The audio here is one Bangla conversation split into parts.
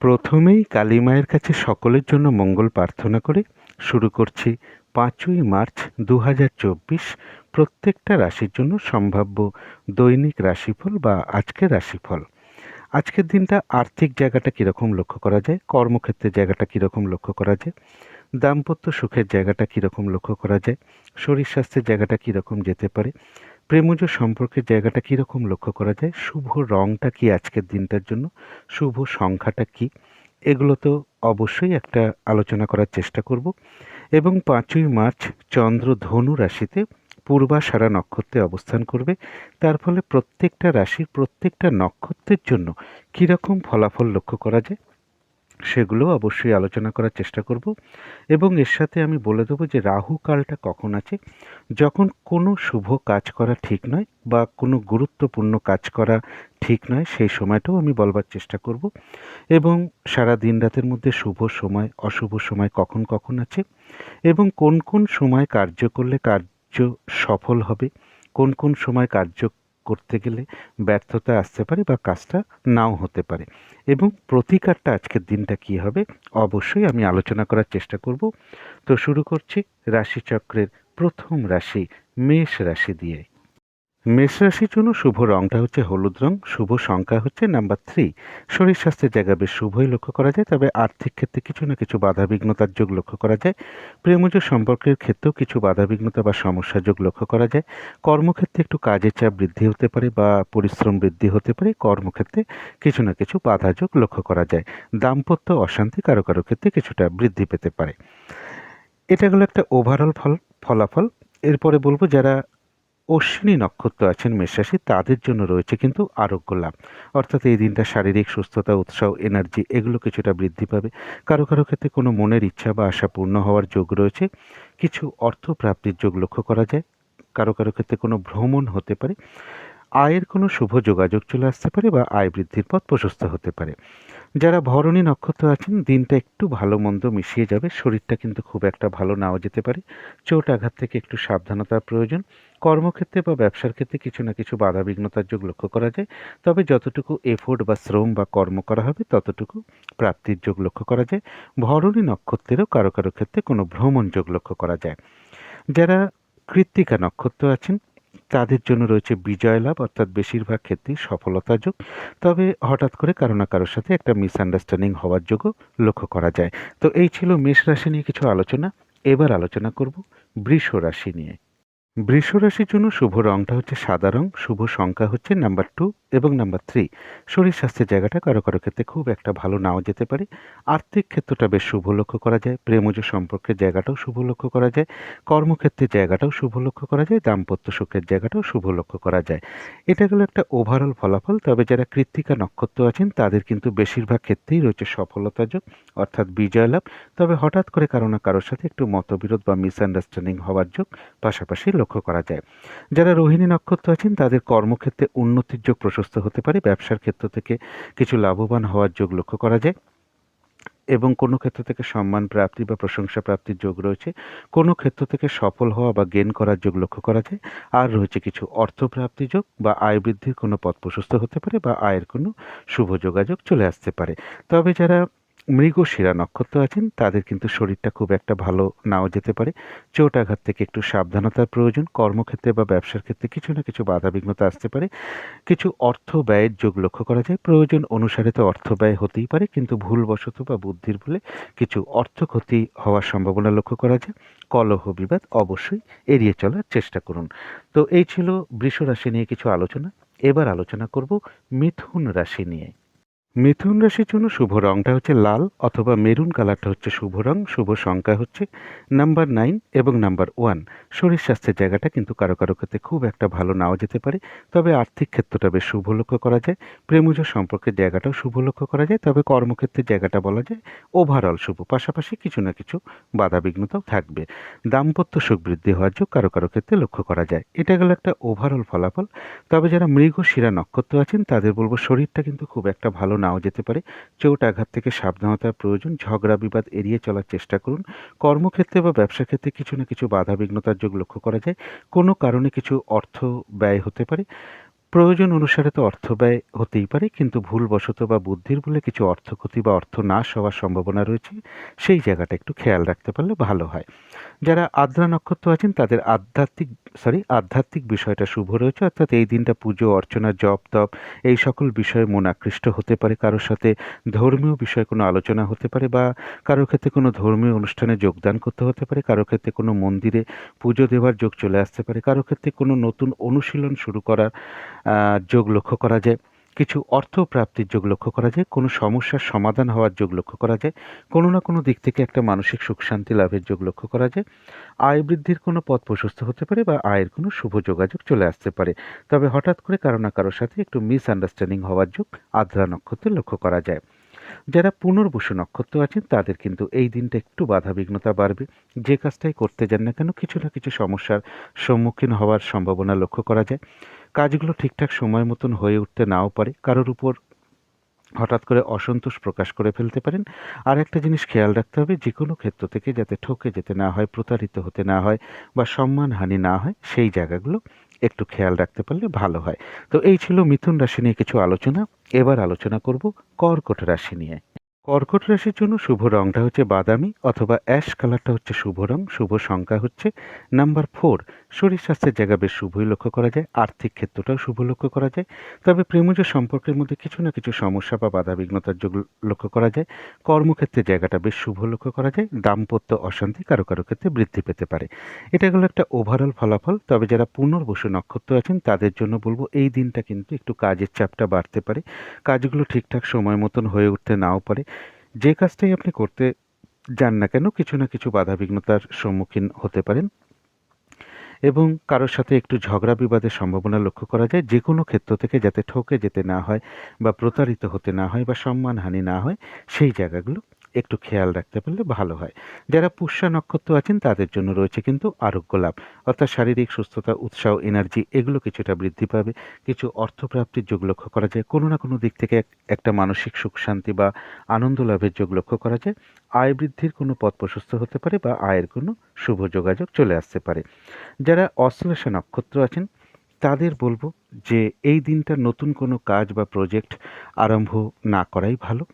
প্রথমেই কালী মায়ের কাছে সকলের জন্য মঙ্গল প্রার্থনা করে শুরু করছি পাঁচই মার্চ দু হাজার চব্বিশ প্রত্যেকটা রাশির জন্য সম্ভাব্য দৈনিক রাশিফল বা আজকের রাশিফল। আজকের দিনটা আর্থিক জায়গাটা কীরকম লক্ষ্য করা যায়? কর্মক্ষেত্রের জায়গাটা কীরকম লক্ষ্য করা যায়? দাম্পত্য সুখের জায়গাটা কীরকম লক্ষ্য করা যায়? শরীর স্বাস্থ্যের জায়গাটা কীরকম যেতে পারে? প্রেমজ সম্পর্কের জায়গাটা কীরকম লক্ষ্য করা যায়? শুভ রঙটা কি আজকের দিনটার জন্য? শুভ সংখ্যাটা কি? এগুলো তো অবশ্যই একটা আলোচনা করার চেষ্টা করব। এবং পাঁচই মার্চ চন্দ্র ধনু রাশিতে পূর্বাষাঢ়া নক্ষত্রে অবস্থান করবে। তার ফলে প্রত্যেকটা রাশির প্রত্যেকটা নক্ষত্রের জন্য কীরকম ফলাফল লক্ষ্য করা যায়? সেগুলো অবশ্যই আলোচনা করার চেষ্টা করব এবং এর সাথে আমি বলে দেবো যে রাহু কালটা কখন আছে। যখন কোনো শুভ কাজ করা ঠিক নয় বা কোনো গুরুত্বপূর্ণ কাজ করা ঠিক নয়, সেই সময়টাও আমি বলবার চেষ্টা করব এবং সারা দিন রাতের মধ্যে শুভ সময়, অশুভ সময় কখন কখন আছে এবং কোন কোন সময় কার্য করলে কার্য সফল হবে, কোন কোন সময় কার্য করতে গেলে ব্যর্থতা আসতে পারে বা কাজটা নাও হতে পারে। এবং প্রতিকারটা আজকের দিনটা কি হবে, অবশ্যই আমি আলোচনা করার চেষ্টা করব। তো শুরু করছি রাশিচক্রের প্রথম রাশি, মেষ রাশি দিয়ে। মেষ রাশির জন্য শুভ রংটা হচ্ছে হলুদ রং, শুভ সংখ্যা হচ্ছে নাম্বার থ্রি শরীর স্বাস্থ্যের জায়গা বেশ শুভই লক্ষ্য করা যায়, তবে আর্থিক ক্ষেত্রে কিছু না কিছু বাধাবিঘ্নতার যোগ লক্ষ্য করা যায়। প্রেমজ সম্পর্কের ক্ষেত্রেও কিছু বাধাবিঘ্নতা বা সমস্যা যোগ লক্ষ্য করা যায়। কর্মক্ষেত্রে একটু কাজের চাপ বৃদ্ধি হতে পারে বা পরিশ্রম বৃদ্ধি হতে পারে, কর্মক্ষেত্রে কিছু না কিছু বাধা যোগ লক্ষ্য করা যায়। দাম্পত্য অশান্তি কারও কারও ক্ষেত্রে কিছুটা বৃদ্ধি পেতে পারে। এটা হলো একটা ওভারঅল ফল, ফলাফল। এরপরে বলব যারা অশ্বিনী নক্ষত্র আছেন মেষরাশি, তাদের জন্য রয়েছে কিন্তু আরোগ্য লাভ। অর্থাৎ এই দিনটা শারীরিক সুস্থতা, উৎসাহ এনার্জি এগুলো কিছুটা বৃদ্ধি পাবে। কারও কারও ক্ষেত্রে কোনো মনের ইচ্ছা বা আশা পূর্ণ হওয়ার যোগ রয়েছে। কিছু অর্থ প্রাপ্তির যোগ লক্ষ্য করা যায়। কারও কারও ক্ষেত্রে কোনো ভ্রমণ হতে পারে। আয়ের কোনো শুভ যোগাযোগ চলে আসতে পারে বা আয় বৃদ্ধির পথ প্রশস্ত হতে পারে। যারা ভরণী নক্ষত্র আছেন, দিনটা একটু ভালো মন্দ মিশিয়ে যাবে। শরীরটা কিন্তু খুব একটা ভালো নাও যেতে পারে। চোট আঘাত থেকে একটু সাবধানতার প্রয়োজন। কর্মক্ষেত্রে বা ব্যবসার ক্ষেত্রে কিছু না কিছু বাধা বিঘ্নতার যোগ লক্ষ্য করা যায়। তবে যতটুকু এফোর্ট বা শ্রম বা কর্ম করা হবে, ততটুকু প্রাপ্তির যোগ লক্ষ্য করা যায়। ভরণী নক্ষত্রেরও কারও কারও ক্ষেত্রে কোনো ভ্রমণ যোগ লক্ষ্য করা যায়। যারা কৃত্তিকা নক্ষত্র আছেন তাদের জন্য রয়েছে বিজয় লাভ, অর্থাৎ বেশিরভাগ ক্ষেত্রেই সফলতা যোগ। তবে হঠাৎ করে কারও না কারোর সাথে একটা মিসআন্ডারস্ট্যান্ডিং হওয়ার যোগও লক্ষ্য করা যায়। তো এই ছিল মেষ রাশি নিয়ে কিছু আলোচনা। এবার আলোচনা করব বৃষ রাশি নিয়ে। বৃষ রাশির জন্য শুভ রংটা হচ্ছে সাদা রং, শুভ সংখ্যা হচ্ছে নাম্বার টু এবং নাম্বার থ্রি শরীর স্বাস্থ্যের জায়গাটা কারও কারও ক্ষেত্রে খুব একটা ভালো নাও যেতে পারে। আর্থিক ক্ষেত্রটা বেশ শুভ লক্ষ্য করা যায় প্রেমজ সম্পর্কের জায়গাটাও শুভ লক্ষ্য করা যায়, কর্মক্ষেত্রের জায়গাটাও শুভ লক্ষ্য করা যায়, দাম্পত্য সুখের জায়গাটাও শুভ লক্ষ্য করা যায়। এটা গেলো একটা ওভারঅল ফলাফল, তবে যারা কৃত্তিকা নক্ষত্র আছেন, তাদের কিন্তু বেশিরভাগ ক্ষেত্রেই রয়েছে সফলতা যোগ, অর্থাৎ বিজয় লাভ। তবে হঠাৎ করে কারও না কারোর সাথে একটু মতবিরোধ বা মিসআন্ডারস্ট্যান্ডিং হওয়ার যোগ পাশাপাশি লক্ষ্য করা যায়। যারা রোহিণী নক্ষত্র আছেন, তাদের কর্মক্ষেত্রে উন্নতির যোগ প্রশস্ত হতে পারে। ব্যবসার ক্ষেত্র থেকে কিছু লাভবান হওয়ার যোগ লক্ষ্য করা যায়। এবং কোনো ক্ষেত্র থেকে সম্মান প্রাপ্তি বা প্রশংসা প্রাপ্তির যোগ রয়েছে। কোনো ক্ষেত্র থেকে সফল হওয়া বা গেন করার যোগ লক্ষ্য করা যায়। আর রয়েছে কিছু অর্থ প্রাপ্তি যোগ বা আয় বৃদ্ধির কোনো পথ প্রশস্ত হতে পারে বা আয়ের কোনো শুভ যোগাযোগ চলে আসতে পারে। তবে যারা মৃগশিরা নক্ষত্র আছেন, তাদের কিন্তু শরীরটা খুব একটা ভালো নাও যেতে পারে। চোট আঘাত থেকে একটু সাবধানতার প্রয়োজন, কর্মক্ষেত্রে বা ব্যবসার ক্ষেত্রে কিছু না কিছু বাধা বিঘ্নতা আসতে পারে। কিছু অর্থ ব্যয়ের যোগ লক্ষ্য করা যায়। প্রয়োজন অনুসারে তো অর্থ ব্যয় হতেই পারে, কিন্তু ভুলবশত বা বুদ্ধির ভুলে কিছু অর্থ ক্ষতি হওয়ার সম্ভাবনা লক্ষ্য করা যায়। কলহ বিবাদ অবশ্যই এড়িয়ে চলার চেষ্টা করুন। তো এই ছিল বৃষ রাশি নিয়ে কিছু আলোচনা। এবার আলোচনা করব মিথুন রাশি নিয়ে। মিথুন রাশির জন্য শুভ রংটা হচ্ছে লাল অথবা মেরুন কালারটা হচ্ছে শুভ রং, শুভ সংখ্যা হচ্ছে নাম্বার নাইন এবং নাম্বার ওয়ান। শরীর স্বাস্থ্যের জায়গাটা কিন্তু কারও কারও ক্ষেত্রে খুব একটা ভালো নাও যেতে পারে, তবে আর্থিক ক্ষেত্রটা বেশ শুভ লক্ষ্য করা যায়। প্রেমজ সম্পর্কের জায়গাটাও শুভ লক্ষ্য করা যায়, তবে কর্মক্ষেত্রের জায়গাটা বলা যায় ওভারঅল শুভ। পাশাপাশি কিছু না কিছু বাধা বিঘ্নতাও থাকবে। দাম্পত্য সুখ বৃদ্ধি হওয়ার যোগ কারও কারও ক্ষেত্রে লক্ষ্য করা যায়। এটা গেল একটা ওভারঅল ফলাফল। তবে যারা মৃগ শিরা নক্ষত্র আছেন, তাদের বলব শরীরটা কিন্তু খুব একটা ভালো নাও যেতে পারে। চোট আঘাত থেকে সাবধানতার প্রয়োজন। ঝগড়া বিবাদ এড়িয়ে চলার চেষ্টা করুন। কর্মক্ষেত্রে বা ব্যবসা ক্ষেত্রে কিছু না কিছু বাধা বিঘ্নতার যোগ লক্ষ্য করা যায়। কোনো কারণে কিছু অর্থ ব্যয় হতে পারে। প্রয়োজন অনুসারে তো অর্থ ব্যয় হতেই পারে, কিন্তু ভুলবশত বা বুদ্ধির বলে কিছু অর্থ ক্ষতি বা অর্থ নাশ হওয়ার সম্ভাবনা রয়েছে, সেই জায়গাটা একটু খেয়াল রাখতে পারলে ভালো হয়। যারা আদ্রা নক্ষত্র আছেন, তাদের আধ্যাত্মিক সরি আধ্যাত্মিক বিষয়টা শুভ রয়েছে, অর্থাৎ এই দিনটা পুজো, অর্চনা, জপ, তপ, এই সকল বিষয়ে মন আকৃষ্ট হতে পারে, কারোর সাথে ধর্মীয় বিষয়ে কোনো আলোচনা হতে পারে বা কারোর ক্ষেত্রে কোনো ধর্মীয় অনুষ্ঠানে যোগদান করতে হতে পারে, কারোর ক্ষেত্রে কোনো মন্দিরে পুজো দেওয়ার যোগ চলে আসতে পারে, কারোর ক্ষেত্রে কোনো নতুন অনুশীলন শুরু করার যোগ লক্ষ্য করা যায়। কিছু অর্থ প্রাপ্তির যোগ লক্ষ্য করা যায়, কোনো সমস্যার সমাধান হওয়ার যোগ লক্ষ্য করা যায়, কোনো না কোনো দিক থেকে একটা মানসিক সুখ শান্তি লাভের যোগ লক্ষ্য করা যায়। আয় বৃদ্ধির কোনো পথ প্রশস্ত হতে পারে বা আয়ের কোনো শুভ যোগাযোগ চলে আসতে পারে। তবে হঠাৎ করে কারও না কারোর সাথে একটু মিসআন্ডারস্ট্যান্ডিং হওয়ার যোগ আদ্রা নক্ষত্রে লক্ষ্য করা যায়। যারা পুনর্বসু নক্ষত্র আছেন, তাদের কিন্তু এই দিনটা একটু বাধা বিঘ্নতা বাড়বে। যে কাজটাই করতে যান না কেন, কিছু না কিছু সমস্যার সম্মুখীন হওয়ার সম্ভাবনা লক্ষ্য করা যায়। কাজগুলো ঠিকঠাক সময় মতন হয়ে উঠতে নাও পারে, কারোর উপর হঠাৎ করে অসন্তোষ প্রকাশ করে ফেলতে পারেন। আর একটা জিনিস খেয়াল রাখতে হবে যে কোনো ক্ষেত্র থেকে যাতে ঠকে যেতে না হয়, প্রতারিত হতে না হয় বা সম্মানহানি না হয়, সেই জায়গাগুলো একটু খেয়াল রাখতে পারলে ভালো হয়। তো এই ছিল মিথুন রাশি নিয়ে কিছু আলোচনা। এবার আলোচনা করব কর্কট রাশি নিয়ে। কর্কট রাশির জন্য শুভ রংটা হচ্ছে বাদামি অথবা অ্যাশ কালারটা হচ্ছে শুভ রং, শুভ সংখ্যা হচ্ছে নাম্বার ফোর। শরীর স্বাস্থ্যের জায়গা বেশ শুভই লক্ষ্য করা যায়, আর্থিক ক্ষেত্রটাও শুভ লক্ষ্য করা যায়। তবে প্রেমজ সম্পর্কের মধ্যে কিছু না কিছু সমস্যা বা বাধা বিঘ্নতার যোগ লক্ষ্য করা যায়। কর্মক্ষেত্রে জায়গাটা বেশ শুভ লক্ষ্য করা যায়, দাম্পত্য অশান্তি কারও কারও ক্ষেত্রে বৃদ্ধি পেতে পারে। এটা হলো একটা ওভারঅল ফলাফল, তবে যারা পুনর্বসু নক্ষত্র আছেন, তাদের জন্য বলব এই দিনটা কিন্তু একটু কাজের চাপটা বাড়তে পারে। কাজগুলো ঠিকঠাক সময় মতন হয়ে উঠতে নাও পারে। যে কাজটাই আপনি করতে যান না কেন, কিছু না কিছু বাধা বিঘ্নতার সম্মুখীন হতে পারেন এবং কারোর সাথে একটু ঝগড়া বিবাদের সম্ভাবনা লক্ষ্য করা যায় যে কোনো ক্ষেত্র থেকে যাতে ঠকে যেতে না হয় বা প্রতারিত হতে না হয় বা সম্মানহানি না হয়, সেই জায়গাগুলো একটু খেয়াল রাখতে পারলে ভালো হয়। যারা পুষ্যা নক্ষত্র আছেন, তাদের জন্য রয়েছে কিন্তু আরোগ্য লাভ। অর্থাৎ শারীরিক সুস্থতা, উৎসাহ এনার্জি এগুলো কিছুটা বৃদ্ধি পাবে। কিছু অর্থপ্রাপ্তির যোগ লক্ষ্য করা যায়। কোনো না কোনো দিক থেকে একটা মানসিক সুখ, শান্তি বা আনন্দ লাভের যোগ লক্ষ্য করা যায়। আয় বৃদ্ধির কোনো পথ প্রশস্ত হতে পারে বা আয়ের কোনো শুভ যোগাযোগ চলে আসতে পারে। যারা অশ্লেষা নক্ষত্র আছেন, তাদের বলব যে, এই দিনটা নতুন কোনো কাজ বা প্রজেক্ট আরম্ভ না করাই ভালো।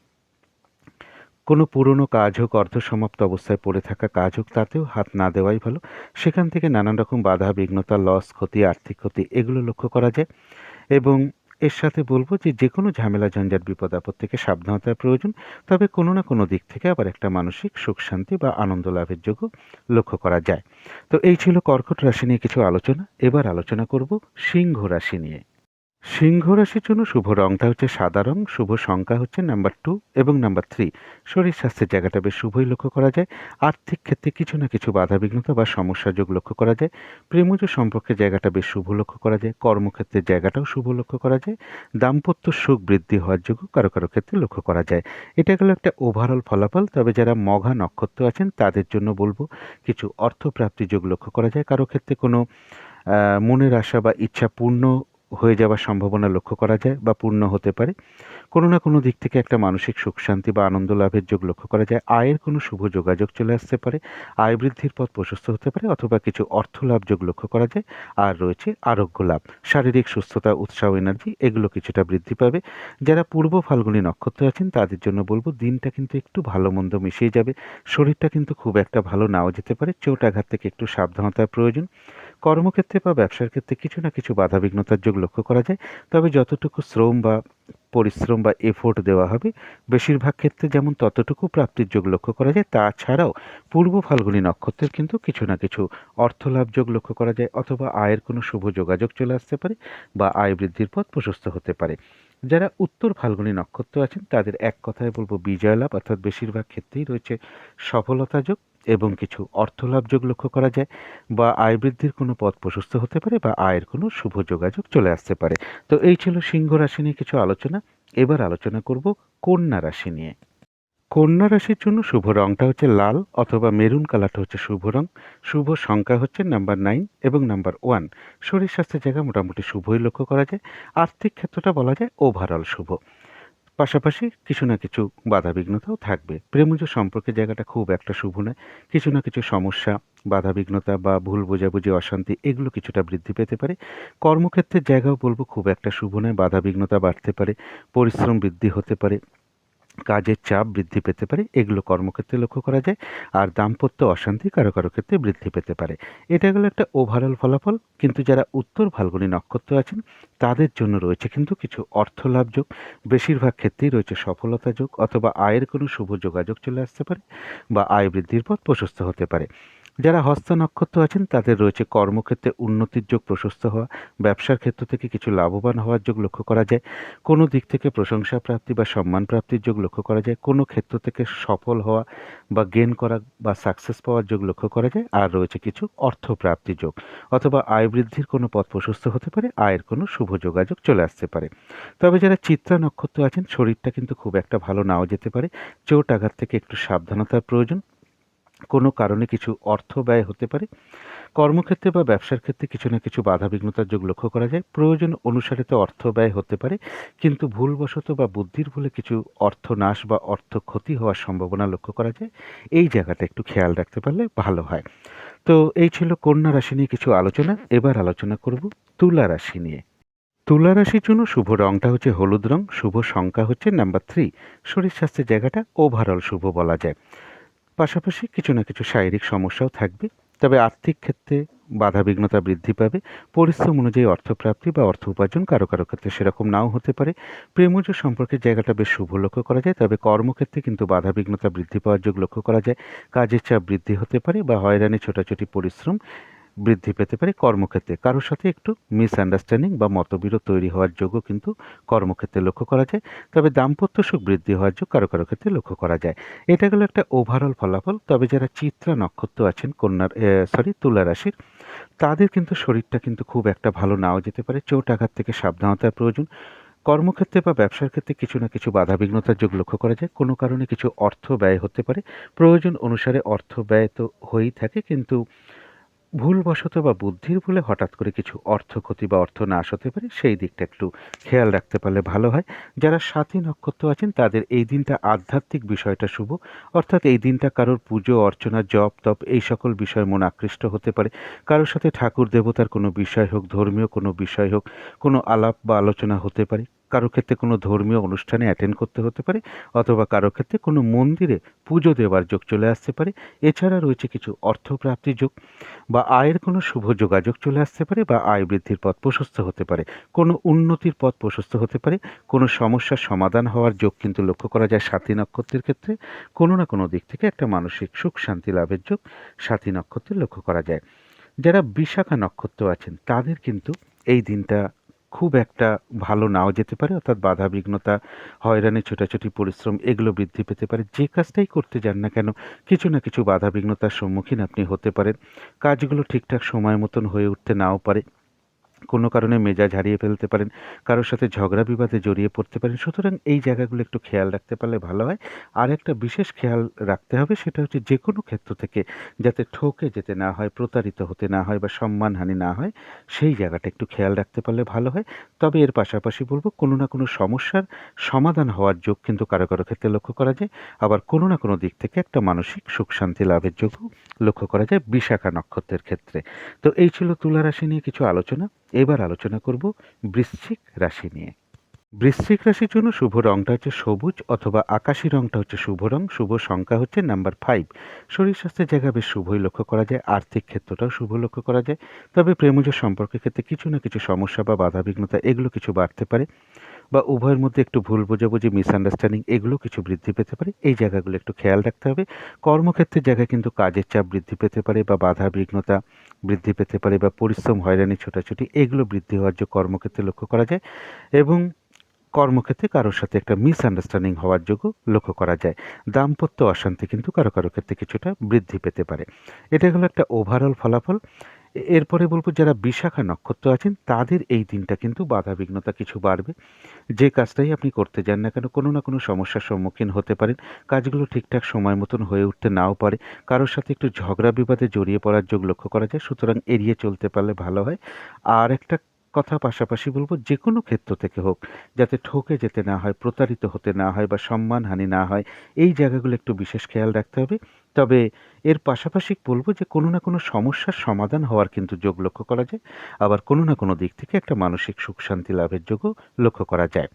কোনো পুরনো কাজ হোক অর্ধসমাপ্ত অবস্থায় পড়ে থাকা কাজ হোক তাতেও হাত না দেওয়াই ভালো। সেখান থেকে নানান রকম বাধা, বিঘ্নতা লস ক্ষতি, আর্থিক ক্ষতি, এগুলো লক্ষ্য করা যায়। এবং এর সাথে বলব যে যে কোনো ঝামেলা, ঝঞ্ঝাট, বিপদ, আপদ থেকে সাবধানতার প্রয়োজন। তবে কোনো না কোনো দিক থেকে আবার একটা মানসিক সুখ, শান্তি বা আনন্দ লাভের যোগ্য লক্ষ্য করা যায়। তো এই ছিল কর্কট রাশি নিয়ে কিছু আলোচনা। এবার আলোচনা করব সিংহ রাশি নিয়ে। সিংহ রাশির জন্য শুভ রংটা হচ্ছে সাদা রং, শুভ সংখ্যা হচ্ছে নাম্বার টু এবং নাম্বার থ্রি শরীর স্বাস্থ্যের জায়গাটা বেশ শুভই লক্ষ্য করা যায়। আর্থিক ক্ষেত্রে কিছু না কিছু বাধা বিঘ্নতা বা সমস্যা যোগ লক্ষ্য করা যায়। প্রেমজ সম্পর্কে জায়গাটা বেশ শুভ লক্ষ্য করা যায়। কর্মক্ষেত্রের জায়গাটাও শুভ লক্ষ্য করা যায়। দাম্পত্য সুখ বৃদ্ধি হওয়ার যোগ্য কারও কারও ক্ষেত্রে লক্ষ্য করা যায়। এটা গেল একটা ওভারঅল ফলাফল। তবে যারা মঘা নক্ষত্র আছেন, তাদের জন্য বলব কিছু অর্থপ্রাপ্তি যোগ লক্ষ্য করা যায়। কারও ক্ষেত্রে কোনো মনের আশা বা ইচ্ছা পূর্ণ হয়ে যাওয়ার সম্ভাবনা লক্ষ্য করা যায় বা পূর্ণ হতে পারে। কোনো না কোনো দিক থেকে একটা মানসিক সুখ, শান্তি বা আনন্দ লাভের যোগ লক্ষ্য করা যায়। আয়ের কোনো শুভ যোগাযোগ চলে আসতে পারে, আয় বৃদ্ধির পথ প্রশস্ত হতে পারে অথবা কিছু অর্থ লাভ যোগ লক্ষ্য করা যায়। আর রয়েছে আরোগ্য লাভ, শারীরিক সুস্থতা, উৎসাহ, এনার্জি, এগুলো কিছুটা বৃদ্ধি পাবে। যারা পূর্ব ফাল্গুনী নক্ষত্র আছেন, তাদের জন্য বলব দিনটা কিন্তু একটু ভালো মন্দ মিশিয়ে যাবে। শরীরটা কিন্তু খুব একটা ভালো নাও যেতে পারে, চোট আঘাত থেকে একটু সাবধানতার প্রয়োজন। কর্মক্ষেত্রে বা ব্যবসার ক্ষেত্রে কিছু না কিছু বাধা বিঘ্নতার যোগ লক্ষ্য করা যায়। তবে যতটুকু শ্রম বা পরিশ্রম বা এফোর্ট দেওয়া হবে, বেশিরভাগ ক্ষেত্রে যেমন ততটুকু প্রাপ্তির যোগ লক্ষ্য করা যায়, তাছাড়াও পূর্ব ফাল্গুনী নক্ষত্রের কিন্তু কিছু না কিছু অর্থলাভ যোগ লক্ষ্য করা যায় অথবা আয়ের কোনো শুভ যোগাযোগ চলে আসতে পারে বা আয় বৃদ্ধির পথ প্রশস্ত হতে পারে। যারা উত্তর ফাল্গুনী নক্ষত্র আছেন, তাদের এক কথায় বলব বিজয় লাভ অর্থাৎ বেশিরভাগ ক্ষেত্রেই রয়েছে সফলতা যোগ। এবং কিছু অর্থলাভ যোগ লক্ষ্য করা যায় বা আয় বৃদ্ধির কোনো পথ প্রশস্ত হতে পারে বা আয়ের কোনো শুভ যোগাযোগ চলে আসতে পারে। তো এই ছিল সিংহ রাশি নিয়ে কিছু আলোচনা। এবার আলোচনা করব কন্যা রাশি নিয়ে। কন্যা রাশির জন্য শুভ রংটা হচ্ছে লাল অথবা মেরুন কালারটা হচ্ছে শুভ রং। শুভ সংখ্যা হচ্ছে নাম্বার নাইন এবং নাম্বার ওয়ান। শরীর স্বাস্থ্যের জায়গা মোটামুটি শুভই লক্ষ্য করা যায়। আর্থিক ক্ষেত্রটা বলা যায় ওভারঅল শুভ। পাশাপাশি কিছু না কিছু বাধাবিঘ্নতাও থাকবে। প্রেমজ সম্পর্কে জায়গাটা খুব একটা শুভ নয়। কিছু না কিছু সমস্যা, বাধাবিঘ্নতা বা ভুল বোঝাবুঝি, অশান্তি, এগুলো কিছুটা বৃদ্ধি পেতে পারে। কর্মক্ষেত্রের জায়গাও বলব খুব একটা শুভ নয়। বাধাবিঘ্নতা বাড়তে পারে, পরিশ্রম বৃদ্ধি হতে পারে। কাজের চাপ বৃদ্ধি পেতে পারে, এগুলো কর্মক্ষেত্রে লক্ষ্য করা যায়, আর দাম্পত্য অশান্তি কারও কারও ক্ষেত্রে বৃদ্ধি পেতে পারে। এটা হলো একটা ওভারঅল ফলাফল, কিন্তু যারা উত্তর ফাল্গুনী নক্ষত্র আছেন, তাদের জন্য রয়েছে কিন্তু কিছু অর্থ লাভ যোগ। বেশিরভাগ ক্ষেত্রেই রয়েছে সফলতা যোগ, অথবা আয়ের কোনো শুভ যোগাযোগ চলে আসতে পারে, বা আয় বৃদ্ধির পথ প্রশস্ত হতে পারে। যারা হস্ত নক্ষত্র আছেন, তাদের রয়েছে কর্মক্ষেত্রে উন্নতির যোগ, প্রশস্ত হওয়া। ব্যবসার ক্ষেত্র থেকে কিছু লাভবান হওয়ার যোগ লক্ষ্য করা যায়। কোনো দিক থেকে প্রশংসা প্রাপ্তি বা সম্মান প্রাপ্তির যোগ লক্ষ্য করা যায়। কোনো ক্ষেত্র থেকে সফল হওয়া বা গেন করা বা সাকসেস পাওয়ার যোগ লক্ষ্য করা যায়। আর রয়েছে কিছু অর্থ প্রাপ্তি যোগ, অথবা আয় বৃদ্ধির কোনো পথ প্রশস্ত হতে পারে, আয়ের কোনো শুভ যোগাযোগ চলে আসতে পারে। তবে যারা চিত্রা নক্ষত্র আছেন, শরীরটা কিন্তু খুব একটা ভালো নাও যেতে পারে। চোট আঘাত থেকে একটু সাবধানতার প্রয়োজন। কোনো কারণে কিছু অর্থ ব্যয় হতে পারে। কর্মক্ষেত্রে বা ব্যবসার ক্ষেত্রে কিছু না কিছু বাধা বিঘ্নতার যোগ লক্ষ্য করা যায়। প্রয়োজন অনুসারে তো অর্থ ব্যয় হতে পারে, কিন্তু ভুলবশত বা বুদ্ধির ভুলে কিছু অর্থ নাশ বা অর্থ ক্ষতি হওয়ার সম্ভাবনা লক্ষ্য করা যায়। এই জায়গাটা একটু খেয়াল রাখতে পারলে ভালো হয়। তো এই ছিল কন্যা রাশি নিয়ে কিছু আলোচনা। এবার আলোচনা করব তুলা রাশি নিয়ে। তুলা রাশির জন্য শুভ রংটা হচ্ছে হলুদ রং, শুভ সংখ্যা হচ্ছে নাম্বার থ্রি। শরীর স্বাস্থ্যের জায়গাটা ওভারঅল শুভ বলা যায়। পাশাপাশি কিছু না কিছু শারীরিক সমস্যাও থাকবে। তবে আর্থিক ক্ষেত্রে বাধাবিঘ্নতা বৃদ্ধি পাবে। পরিশ্রম অনুযায়ী অর্থপ্রাপ্তি বা অর্থ উপার্জন কারও কারও ক্ষেত্রে সেরকম নাও হতে পারে। প্রেমজ সম্পর্কে জায়গাটা বেশ শুভ লক্ষ্য করা যায়, তবে কর্মক্ষেত্রে কিন্তু বাধাবিঘ্নতা বৃদ্ধি পাওয়ার যোগ লক্ষ্য করা যায়। কাজের চাপ বৃদ্ধি হতে পারে বা হয়রানি, ছোটাছুটি, পরিশ্রম বৃদ্ধি পেতে পারে কর্মক্ষেত্রে। কারোর সাথে একটু মিসআন্ডারস্ট্যান্ডিং বা মতবিরোধ তৈরি হওয়ার যোগও কিন্তু কর্মক্ষেত্রে লক্ষ্য করা যায়। তবে দাম্পত্য সুখ বৃদ্ধি হওয়ার যোগ কারও কারও ক্ষেত্রে লক্ষ্য করা যায়। এটা গেল একটা ওভারঅল ফলাফল। তবে যারা চিত্রা নক্ষত্র আছেন, কন্যার সরি তুলা রাশির, তাদের কিন্তু শরীরটা কিন্তু খুব একটা ভালো নাও যেতে পারে। চোট আঘাত থেকে সাবধানতার প্রয়োজন। কর্মক্ষেত্রে বা ব্যবসার ক্ষেত্রে কিছু না কিছু বাধাবিঘ্নতার যোগ লক্ষ্য করা যায়। কোনো কারণে কিছু অর্থ ব্যয় হতে পারে। প্রয়োজন অনুসারে অর্থ ব্যয় তো হয়েই থাকে, কিন্তু ভুলবশত বা বুদ্ধির ভুলে হঠাৎ করে কিছু অর্থ ক্ষতি বা অর্থ নাশ হতে পারে, সেই দিকটা একটু খেয়াল রাখতে পারলে ভালো হয়। যারা সাথী নক্ষত্র আছেন, তাদের এই দিনটা আধ্যাত্মিক বিষয়টা শুভ। অর্থাৎ এই দিনটা কারোর পুজো, অর্চনা, জপ, তপ এই সকল বিষয় মন আকৃষ্ট হতে পারে। কারোর সাথে ঠাকুর, দেবতার কোনো বিষয় হোক, ধর্মীয় কোনো বিষয় হোক, কোনো আলাপ বা আলোচনা হতে পারে। কারও ক্ষেত্রে কোনো ধর্মীয় অনুষ্ঠানে অ্যাটেন্ড করতে হতে পারে, অথবা কারও ক্ষেত্রে কোনো মন্দিরে পুজো দেওয়ার যোগ চলে আসতে পারে। এছাড়া রয়েছে কিছু অর্থপ্রাপ্তির যোগ, বা আয়ের কোনো শুভ যোগাযোগ চলে আসতে পারে, বা আয় বৃদ্ধির পথ প্রশস্ত হতে পারে। কোনো উন্নতির পথ প্রশস্ত হতে পারে, কোনো সমস্যার সমাধান হওয়ার যোগ কিন্তু লক্ষ্য করা যায় সাথী নক্ষত্রের ক্ষেত্রে। কোনো না কোনো দিক থেকে একটা মানসিক সুখ শান্তি লাভের যোগ সাথী নক্ষত্রে লক্ষ্য করা যায়। যারা বিশাখা নক্ষত্র আছেন, তাদের কিন্তু এই দিনটা খুব একটা ভালো নাও যেতে পারে, অর্থাৎ বাধা বিঘ্নতা হয়রানি, ছোটাছুটি, পরিশ্রম, এগুলো বৃদ্ধি পেতে পারে। যে কাজটাই করতে যান না কেন, কিছু না কিছু বাধা বিঘ্নতার সম্মুখীন আপনি হতে পারেন। কাজগুলো ঠিকঠাক সময় মতন হয়ে উঠতে নাও পারে। কোনো কারণে মেজাজ হারিয়ে ফেলতে পারেন, কারোর সাথে ঝগড়া বিবাদে জড়িয়ে পড়তে পারেন। সুতরাং এই জায়গাগুলো একটু খেয়াল রাখতে পারলে ভালো হয়। আর একটা বিশেষ খেয়াল রাখতে হবে সেটা হচ্ছে যে কোনো ক্ষেত্র থেকে যাতে ঠকে যেতে না হয়, প্রতারিত হতে না হয় বা সম্মানহানি না হয়, সেই জায়গাটা একটু খেয়াল রাখতে পারলে ভালো হয়। তবে এর পাশাপাশি বলব, কোনো না কোনো সমস্যার সমাধান হওয়ার যোগ কিন্তু কারও কারও ক্ষেত্রে লক্ষ্য করা যায়। আবার কোনো না কোনো দিক থেকে একটা মানসিক সুখ শান্তি লাভের যোগও লক্ষ্য করা যায় বিশাখা নক্ষত্রের ক্ষেত্রে। তো এই ছিল তুলা রাশি নিয়ে কিছু আলোচনা। এবার আলোচনা করব বৃশ্চিক রাশি নিয়ে। বৃশ্চিক রাশির জন্য শুভ রংটা হচ্ছে সবুজ অথবা আকাশি রংটা হচ্ছে শুভ রং। শুভ সংখ্যা হচ্ছে নাম্বার ফাইভ শরীর স্বাস্থ্যের জায়গা বেশ শুভই লক্ষ্য করা যায়। আর্থিক ক্ষেত্রটাও শুভ লক্ষ্য করা যায়। তবে প্রেমজ সম্পর্কের ক্ষেত্রে কিছু না কিছু সমস্যা বা বাধা বিঘ্নতা এগুলো কিছু বাড়তে পারে। বা উভয়ের মধ্যে একটু ভুল বোঝাবুঝি মিসআন্ডারস্ট্যান্ডিং এগুলো কিছু বৃদ্ধি পেতে পারে। এই জায়গাগুলো একটু খেয়াল রাখতে হবে। কর্মক্ষেত্রের জায়গায় কিন্তু কাজের চাপ বৃদ্ধি পেতে পারে বা বাধা বিঘ্নতা বৃদ্ধি পেতে পারে বা পরিশ্রম, হয়রানি, ছোটাছুটি এগুলো বৃদ্ধি হওয়ার যে কর্মক্ষেত্রে লক্ষ্য করা যায় এবং কর্মক্ষেত্রে কারোর সাথে একটা মিসআন্ডারস্ট্যান্ডিং হওয়ার যোগ্য লক্ষ্য করা যায়। দাম্পত্য অশান্তি কিন্তু কারও কারও ক্ষেত্রে কিছুটা বৃদ্ধি পেতে পারে। এটা হলো একটা ওভারঅল ফলাফল। এরপরে বলব, যারা বিশাখা নক্ষত্র আছেন, তাদের এই দিনটা কিন্তু বাধা বিঘ্নতা কিছু বাড়বে। যে কাজটাই আপনি করতে যান না কেন, কোনো না কোনো সমস্যার সম্মুখীন হতে পারেন। কাজগুলো ঠিকঠাক সময় মতন হয়ে উঠতে নাও পারে। কারোর সাথে একটু ঝগড়া বিবাদে জড়িয়ে পড়ার যোগ লক্ষ্য করা যায়, সুতরাং এড়িয়ে চলতে পারলে ভালো হয়। আর একটা কথা পাশাপাশি বলব যে কোনো ক্ষেত্র থেকে হোক, যাতে ঠকে যেতে না হয়, প্রতারিত হতে না হয় বা সম্মানহানি না হয়, এই জায়গাগুলো একটু বিশেষ খেয়াল রাখতে হবে। তবে এর পাশাপাশি বলব যে কোনো না কোনো সমস্যার সমাধান হওয়ার কিন্তু যোগ লক্ষ্য করা যায়। আবার কোনো না কোনো দিক থেকে একটা মানসিক সুখ শান্তি লাভের যোগও লক্ষ্য করা যায়।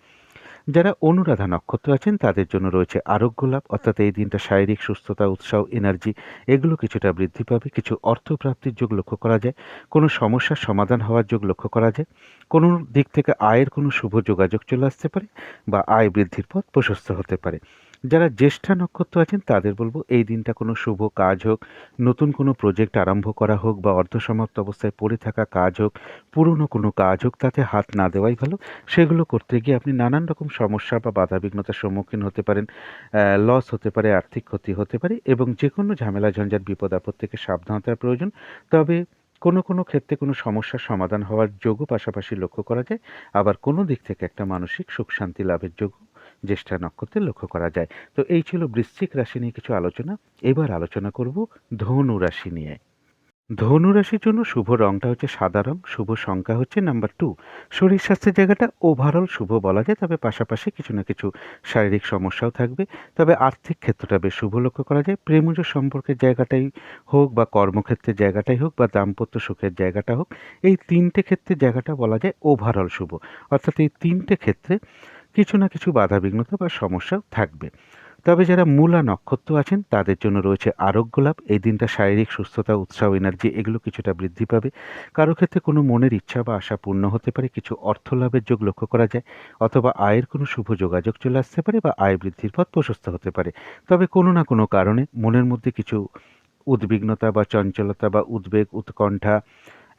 যারা অনুরাধা নক্ষত্র আছেন, তাদের জন্য রয়েছে আরোগ্য লাভ। অর্থাৎ এই দিনটা শারীরিক সুস্থতা, উৎসাহ এনার্জি এগুলো কিছুটা বৃদ্ধি পাবে। কিছু অর্থপ্রাপ্তির যোগ লক্ষ্য করা যায়। কোনো সমস্যার সমাধান হওয়ার যোগ লক্ষ্য করা যায়। কোনো দিক থেকে আয়ের কোনো শুভ যোগাযোগ চলে আসতে পারে বা আয় বৃদ্ধির পথ প্রশস্ত হতে পারে। যারা জ্যেষ্ঠা নক্ষত্র আছেন, তাদের বলব এই দিনটা কোনো শুভ কাজ হোক, নতুন কোনো প্রজেক্ট আরম্ভ করা হোক বা অর্ধসমাপ্ত অবস্থায় পড়ে থাকা কাজ হোক, পুরনো কোনো কাজ হোক, তাতে হাত না দেওয়াই ভালো। সেগুলো করতে গিয়ে আপনি নানান রকম সমস্যা বা বাধাবিঘ্নতার সম্মুখীন হতে পারেন লস হতে পারে, আর্থিক ক্ষতি হতে পারে এবং যে কোনো ঝামেলা, ঝঞ্ঝাট, বিপদ, আপদ থেকে সাবধানতার প্রয়োজন। তবে কোনো কোনো ক্ষেত্রে কোনো সমস্যার সমাধান হওয়ার যোগও পাশাপাশি লক্ষ্য করা যায়। আবার কোনো দিক থেকে একটা মানসিক সুখ শান্তি লাভের যোগ জ্যেষ্ঠা নক্ষত্রে লক্ষ্য করা যায়। তো এই ছিল বৃশ্চিক রাশি নিয়ে কিছু আলোচনা। এবার আলোচনা করব ধনু রাশি নিয়ে। ধনু রাশির জন্য শুভ রংটা হচ্ছে সাদা রং, শুভ সংখ্যা হচ্ছে নাম্বার টু শরীর স্বাস্থ্যের জায়গাটা ওভারঅল শুভ বলা যায়, তবে পাশাপাশি কিছু না কিছু শারীরিক সমস্যাও থাকবে। তবে আর্থিক ক্ষেত্রটা বেশ শুভ লক্ষ্য করা যায়। প্রেমজ সম্পর্কের জায়গাটাই হোক বা কর্মক্ষেত্রের জায়গাটাই হোক বা দাম্পত্য সুখের জায়গাটা হোক, এই তিনটে ক্ষেত্রে জায়গাটা বলা যায় ওভারঅল শুভ। অর্থাৎ এই তিনটে ক্ষেত্রে কিছু না কিছু বাধাবিঘ্নতা বা সমস্যা থাকবে। তবে যারা মূলা নক্ষত্র আছেন, তাদের জন্য রয়েছে আরোগ্য লাভ এই দিনটা শারীরিক সুস্থতা, উৎসাহ এনার্জি এগুলো কিছুটা বৃদ্ধি পাবে। কারও ক্ষেত্রে কোনো মনের ইচ্ছা বা আশা পূর্ণ হতে পারে, কিছু অর্থ লাভের যোগ লক্ষ্য করা যায়, অথবা আয়ের কোনো শুভ যোগাযোগ চলে আসতে পারে বা আয় বৃদ্ধির পথ প্রশস্ত হতে পারে। তবে কোনো না কোনো কারণে মনের মধ্যে কিছু উদ্বিগ্নতা বা চঞ্চলতা বা উদ্বেগ, উৎকণ্ঠা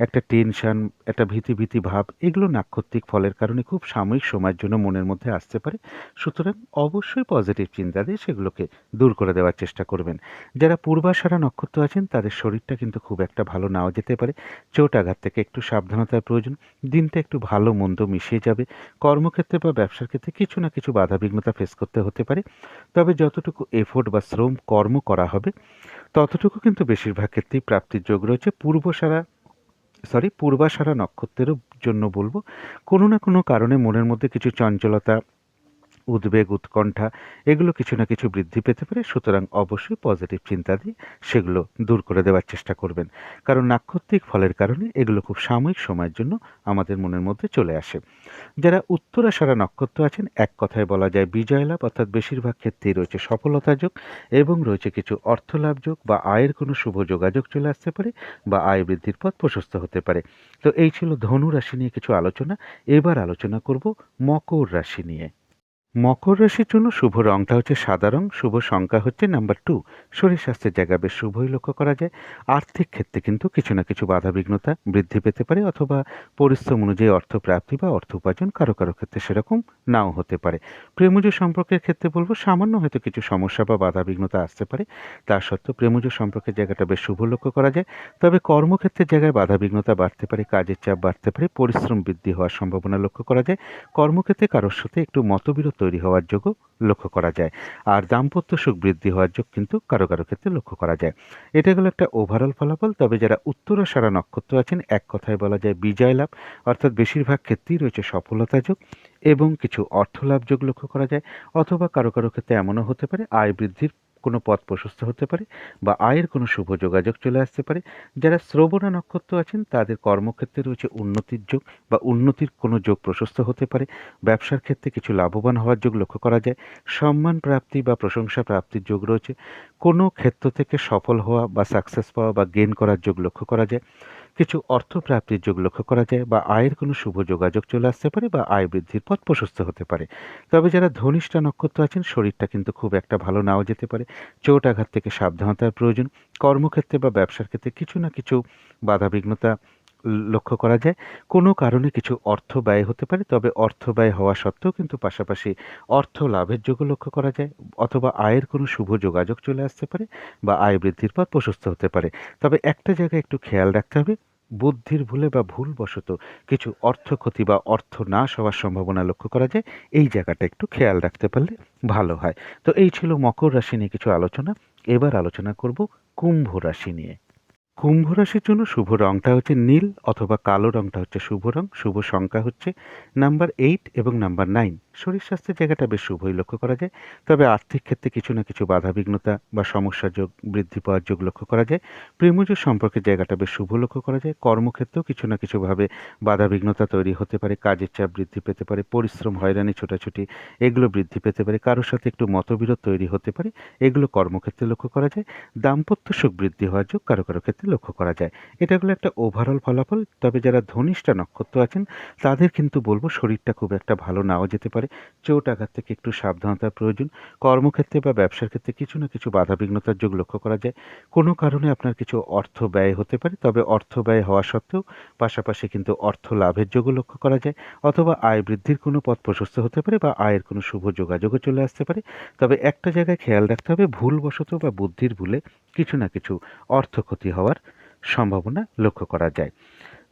একটা টেনশন, একটা ভীতি ভীতি ভাব, এগুলো নাক্ষত্রিক ফলের কারণে খুব সাময়িক সময়ের জন্য মনের মধ্যে আসতে পারে। সুতরাং অবশ্যই পজিটিভ চিন্তা দিয়ে সেগুলোকে দূর করে দেওয়ার চেষ্টা করবেন। যারা পূর্বাশারা নক্ষত্র আছেন, তাদের শরীরটা কিন্তু খুব একটা ভালো নাও যেতে পারে। চোট আঘাত থেকে একটু সাবধানতার প্রয়োজন। দিনটা একটু ভালো, মন্দ মিশিয়ে যাবে। কর্মক্ষেত্রে বা ব্যবসার ক্ষেত্রে কিছু না কিছু বাধাবিঘ্নতা ফেস করতে হতে পারে। তবে যতটুকু এফোর্ট বা শ্রম কর্ম করা হবে, ততটুকু কিন্তু বেশিরভাগ ক্ষেত্রেই প্রাপ্তির যোগ রয়েছে। পূর্বসারা সরি পূর্বাশারা নক্ষত্রের জন্য বলব কোনো না কোনো কারণে মনের মধ্যে কিছু চঞ্চলতা উদ্বেগ, উৎকণ্ঠা, এগুলো কিছু না কিছু বৃদ্ধি পেতে পারে। সুতরাং অবশ্যই পজিটিভ চিন্তা দিয়ে সেগুলো দূর করে দেওয়ার চেষ্টা করবেন। কারণ নাক্ষত্রিক ফলের কারণে এগুলো খুব সাময়িক সময়ের জন্য আমাদের মনের মধ্যে চলে আসে। যারা উত্তরাশারা নক্ষত্র আছেন, এক কথায় বলা যায় বিজয় লাভ অর্থাৎ বেশিরভাগ ক্ষেত্রেই রয়েছে সফলতা যোগ এবং রয়েছে কিছু অর্থ লাভ যোগ বা আয়ের কোনো শুভ যোগাযোগ চলে আসতে পারে বা আয় বৃদ্ধির পথ প্রশস্ত হতে পারে। তো এই ছিল ধনু রাশি নিয়ে কিছু আলোচনা। এবার আলোচনা করব মকর রাশি নিয়ে। মকর রাশির জন্য শুভ রংটা হচ্ছে সাদা রং, শুভ সংখ্যা হচ্ছে নাম্বার টু শরীর স্বাস্থ্যের জায়গা বেশ শুভই লক্ষ্য করা যায়। আর্থিক ক্ষেত্রে কিন্তু কিছু না কিছু বাধাবিঘ্নতা বৃদ্ধি পেতে পারে অথবা পরিশ্রম অনুযায়ী অর্থ প্রাপ্তি বা অর্থ উপার্জন কারও কারও ক্ষেত্রে সেরকম নাও হতে পারে। প্রেমজ সম্পর্কের ক্ষেত্রে বলব, সামান্য হয়তো কিছু সমস্যা বা বাধাবিঘ্নতা আসতে পারে। তা সত্ত্বেও প্রেমজ সম্পর্কের জায়গাটা বেশ শুভ লক্ষ্য করা যায়। তবে কর্মক্ষেত্রের জায়গায় বাধাবিঘ্নতা বাড়তে পারে, কাজের চাপ বাড়তে পারে, পরিশ্রম বৃদ্ধি হওয়ার সম্ভাবনা লক্ষ্য করা যায়। কর্মক্ষেত্রে কারোর সাথে একটু মতবিরোধ তৈরি হওয়ার যোগও লক্ষ্য করা যায়। আর দাম্পত্য সুখ বৃদ্ধি হওয়ার যোগ কিন্তু কারও কারও ক্ষেত্রে লক্ষ্য করা যায়। এটা হলো একটা ওভারঅল ফলাফল। তবে যারা উত্তরাশারা নক্ষত্র আছেন, এক কথায় বলা যায় বিজয় লাভ, অর্থাৎ বেশিরভাগ ক্ষেত্রেই রয়েছে সফলতা যোগ এবং কিছু অর্থ লাভ যোগ লক্ষ্য করা যায়। অথবা কারও কারও ক্ষেত্রে এমনও হতে পারে, আয় বৃদ্ধির কোনো পথ প্রশস্ত হতে পারে বা আয়ের কোনো শুভ যোগাযোগ চলে আসতে পারে। যারা শ্রবণা নক্ষত্র আছেন, তাদের কর্মক্ষেত্রে রয়েছে উন্নতির যোগ বা উন্নতির কোনো যোগ প্রশস্ত হতে পারে। ব্যবসার ক্ষেত্রে কিছু লাভবান হওয়ার যোগ লক্ষ্য করা যায়। সম্মান প্রাপ্তি বা প্রশংসা প্রাপ্তির যোগ রয়েছে। কোনো ক্ষেত্র থেকে সফল হওয়া বা সাকসেস পাওয়া বা গেন করার যোগ লক্ষ্য করা যায়। কিছু অর্থ প্রাপ্তির যোগ লক্ষ্য করা যায় বা আয়ের কোনো শুভ যোগাযোগ চলে আসতে পারে বা আয় বৃদ্ধির পথ প্রশস্ত হতে পারে। তবে যারা ধনিষ্ঠা নক্ষত্র আছেন, শরীরটা কিন্তু খুব একটা ভালো নাও যেতে পারে। চোট আঘাত থেকে সাবধানতার প্রয়োজন। কর্মক্ষেত্রে বা ব্যবসার ক্ষেত্রে কিছু না কিছু বাধাবিঘ্নতা লক্ষ্য করা যায়। কোনো কারণে কিছু অর্থ ব্যয় হতে পারে, তবে অর্থ ব্যয় হওয়া সত্ত্বেও কিন্তু পাশাপাশি অর্থ লাভের যোগও লক্ষ্য করা যায়, অথবা আয়ের কোনো শুভ যোগাযোগ চলে আসতে পারে বা আয় বৃদ্ধির পথ প্রশস্ত হতে পারে। তবে একটা জায়গায় একটু খেয়াল রাখতে হবে, বুদ্ধির ভুলে বা ভুলবশত কিছু অর্থ ক্ষতি বা অর্থ নাশ হওয়ার সম্ভাবনা লক্ষ্য করা যায়, এই জায়গাটা একটু খেয়াল রাখতে পারলে ভালো হয়। তো এই ছিল মকর রাশি নিয়ে কিছু আলোচনা, এবার আলোচনা করব কুম্ভ রাশি নিয়ে। কুম্ভ রাশির জন্য শুভ রংটা হচ্ছে নীল অথবা কালো রংটা হচ্ছে শুভ রং। শুভ সংখ্যা হচ্ছে নাম্বার এইট এবং নাম্বার নাইন শরীর স্বাস্থ্যের জায়গাটা বেশ শুভই লক্ষ্য করা যায়। তবে আর্থিক ক্ষেত্রে কিছু না কিছু বাধাবিঘ্নতা বা সমস্যার যোগ বৃদ্ধি পাওয়ার যোগ লক্ষ্য করা যায়। প্রেমজ সম্পর্কের জায়গাটা বেশ শুভ লক্ষ্য করা যায়। কর্মক্ষেত্রেও কিছু না কিছুভাবে বাধাবিঘ্নতা তৈরি হতে পারে, কাজের চাপ বৃদ্ধি পেতে পারে, পরিশ্রম, হয়রানি, ছোটাছুটি এগুলো বৃদ্ধি পেতে পারে, কারোর সাথে একটু মতবিরোধ তৈরি হতে পারে, এগুলো কর্মক্ষেত্রে লক্ষ্য করা যায়। দাম্পত্য সুখ বৃদ্ধি হওয়ার যোগ কারও কারও ক্ষেত্রে লক্ষ্য করা যায়। এটা হলো একটা ওভারঅল ফলাফল। তবে যারা ধনিষ্ঠা নক্ষত্র আছেন, তাদের কিন্তু বলব শরীরটা খুব একটা ভালো নাও যেতে পারে। চোট আঘাত থেকে একটু সাবধানতার প্রয়োজন। কর্মক্ষেত্রে বা ব্যবসার ক্ষেত্রে কিছু না কিছু বাধাবিঘ্নতার যোগ লক্ষ্য করা যায়। কোনো কারণে আপনার কিছু অর্থ ব্যয় হতে পারে, তবে অর্থ ব্যয় হওয়া সত্ত্বেও পাশাপাশি কিন্তু অর্থ লাভের যোগও লক্ষ্য করা যায়। অথবা আয় বৃদ্ধির কোনো পথ প্রশস্ত হতে পারে বা আয়ের কোনো শুভ যোগাযোগও চলে আসতে পারে। তবে একটা জায়গায় খেয়াল রাখতে হবে, ভুলবশত বা বুদ্ধির ভুলে কিছু না কিছু অর্থ ক্ষতি হওয়ার সম্ভাবনা লক্ষ্য করা যায়।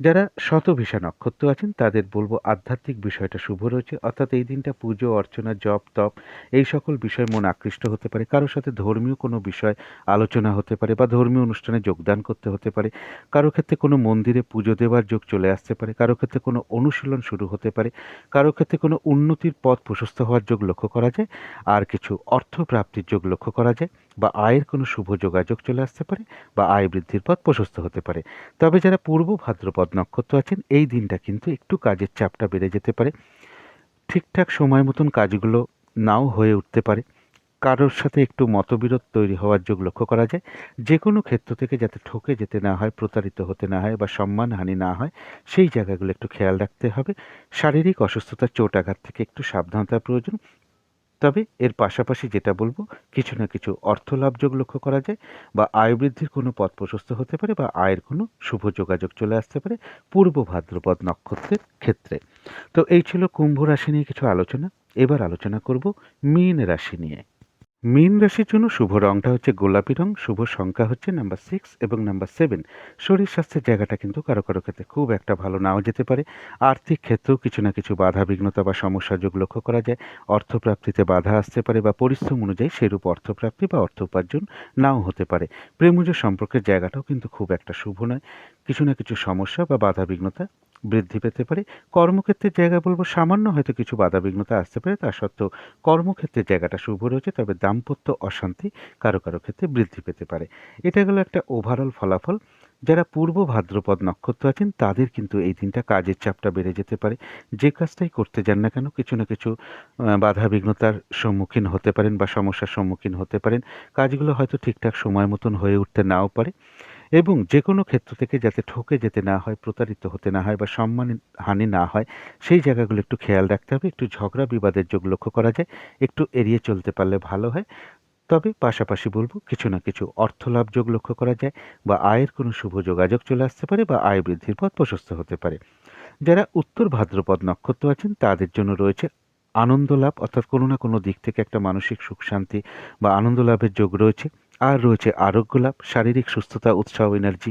যারা শতভিসা নক্ষত্র আছেন, তাদের বলব আধ্যাত্মিক বিষয়টা শুভ রয়েছে। অর্থাৎ এই দিনটা পুজো, অর্চনা, জপ, তপ, এই সকল বিষয় মন আকৃষ্ট হতে পারে। কারোর সাথে ধর্মীয় কোনো বিষয় আলোচনা হতে পারে বা ধর্মীয় অনুষ্ঠানে যোগদান করতে হতে পারে। কারও ক্ষেত্রে কোনো মন্দিরে পুজো দেওয়ার যোগ চলে আসতে পারে। কারও ক্ষেত্রে কোনো অনুশীলন শুরু হতে পারে। কারও ক্ষেত্রে কোনো উন্নতির পথ প্রশস্ত হওয়ার যোগ লক্ষ্য করা যায়। আর কিছু অর্থ প্রাপ্তির যোগ লক্ষ্য করা যায় বা আয়ের কোনো শুভ যোগাযোগ চলে আসতে পারে বা আয় বৃদ্ধির পথ প্রশস্ত হতে পারে। তবে যারা পূর্ব ভাদ্রপদ নক্ষত্র আছেন, এই দিনটা কিন্তু একটু কাজের চাপটা বেড়ে যেতে পারে। ঠিকঠাক সময় মতন কাজগুলো নাও হয়ে উঠতে পারে। কারোর সাথে একটু মতবিরোধ তৈরি হওয়ার যোগ লক্ষ্য করা যায়। যে কোনো ক্ষেত্র থেকে যাতে ঠকে যেতে না হয়, প্রতারিত হতে না হয় বা সম্মানহানি না হয়, সেই জায়গাগুলো একটু খেয়াল রাখতে হবে। শারীরিক অসুস্থতার চোট আঘাত থেকে একটু সাবধানতার প্রয়োজন। তবে এর পাশাপাশি যেটা বলব, কিছু না কিছু অর্থ লাভযোগ লক্ষ্য করা যায় বা আয় বৃদ্ধির কোনো পথ প্রশস্ত হতে পারে বা আয়ের কোনো শুভ যোগাযোগ চলে আসতে পারে পূর্ব ভাদ্রপদ নক্ষত্রের ক্ষেত্রে। তো এই ছিল কুম্ভ রাশি নিয়ে কিছু আলোচনা। এবার আলোচনা করব মীন রাশি নিয়ে। মীন রাশির জন্য শুভ রংটা হচ্ছে গোলাপি রং, শুভ সংখ্যা হচ্ছে নাম্বার সিক্স এবং নাম্বার সেভেন শরীর স্বাস্থ্যের জায়গাটা কিন্তু কারও কারও ক্ষেত্রে খুব একটা ভালো নাও যেতে পারে। আর্থিক ক্ষেত্রেও কিছু না কিছু বাধা, বিঘ্নতা বা সমস্যা যোগ লক্ষ্য করা যায়। অর্থপ্রাপ্তিতে বাধা আসতে পারে বা পরিশ্রম অনুযায়ী সেরূপ অর্থপ্রাপ্তি বা অর্থ উপার্জন নাও হতে পারে। প্রেমজ সম্পর্কের জায়গাটাও কিন্তু খুব একটা শুভ নয়। কিছু না কিছু সমস্যা বা বাধা, বিঘ্নতা বৃদ্ধি পেতে পারে। কর্মক্ষেত্রের জায়গা বলব সামান্য হয়তো কিছু বাধাবিঘ্নতা আসতে পারে, তা সত্ত্বেও কর্মক্ষেত্রের জায়গাটা শুভ রয়েছে, তবে দাম্পত্য অশান্তি কারও কারও ক্ষেত্রে বৃদ্ধি পেতে পারে। এটা গেল একটা ওভারঅল ফলাফল। যারা পূর্ব ভাদ্রপদ নক্ষত্র আছেন, তাদের কিন্তু এই দিনটা কাজের চাপটা বেড়ে যেতে পারে। যে কাজটাই করতে যান না কেন, কিছু না কিছু বাধা বিঘ্নতার সম্মুখীন হতে পারেন বা সমস্যার সম্মুখীন হতে পারেন। কাজগুলো হয়তো ঠিকঠাক সময় মতন হয়ে উঠতে নাও পারে। এবং যে কোনো ক্ষেত্র থেকে যাতে ঠকে যেতে না হয়, প্রতারিত হতে না হয় বা সম্মান, হানি না হয়, সেই জায়গাগুলো একটু খেয়াল রাখতে হবে। একটু ঝগড়া বিবাদের যোগ লক্ষ্য করা যায়। একটু এড়িয়ে চলতে পারলে ভালো হয়। তবে পাশাপাশি বলব, কিছু না কিছু অর্থ লাভ যোগ লক্ষ্য করা যায় বা আয়ের কোনো শুভ যোগাযোগ চলে আসতে পারে বা আয় বৃদ্ধির পথ প্রশস্ত হতে পারে। যারা উত্তর ভাদ্রপদ নক্ষত্র আছেন, তাদের জন্য রয়েছে আনন্দ লাভ অর্থাৎ কোনো না কোনো দিক থেকে একটা মানসিক সুখ শান্তি বা আনন্দ লাভের যোগ রয়েছে। আর রয়েছে আরোগ্য লাভ শারীরিক সুস্থতা, উৎসাহ এনার্জি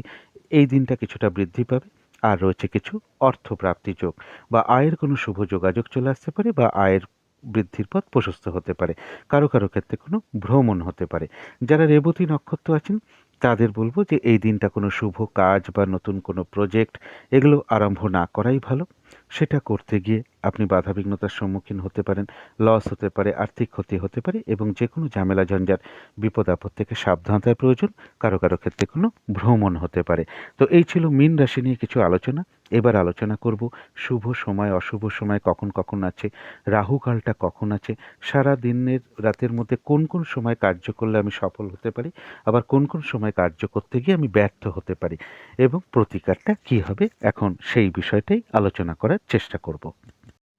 এই দিনটা কিছুটা বৃদ্ধি পাবে। আর রয়েছে কিছু অর্থ প্রাপ্তি যোগ বা আয়ের কোনো শুভ যোগাযোগ চলে আসতে পারে বা আয়ের বৃদ্ধির পথ প্রশস্ত হতে পারে। কারও কারও ক্ষেত্রে কোনো ভ্রমণ হতে পারে। যারা রেবতী নক্ষত্র আছেন, তাদের বলব যে এই দিনটা কোনো শুভ কাজ বা নতুন কোনো প্রজেক্ট এগুলো আরম্ভ না করাই ভালো। সেটা করতে গিয়ে আপনি বাধাবিঘ্নতার সম্মুখীন হতে পারেন লস হতে পারে, আর্থিক ক্ষতি হতে পারে এবং যে কোনো ঝামেলা, ঝঞ্ঝাট, বিপদ, আপদ থেকে সাবধানতার প্রয়োজন, কারও কারও ক্ষেত্রে কোনো ভ্রমণ হতে পারে। তো এই ছিল মীন রাশি নিয়ে কিছু আলোচনা। এবার আলোচনা করব শুভ সময়, অশুভ সময় কখন কখন আছে, রাহুকালটা কখন আছে, সারা দিনের রাতের মধ্যে কোন কোন সময় কার্য করলে আমি সফল হতে পারি, আবার কোন কোন সময় কার্য করতে গিয়ে আমি ব্যর্থ হতে পারি এবং প্রতিকারটা কি হবে, এখন সেই বিষয়টাই আলোচনা করার চেষ্টা করব।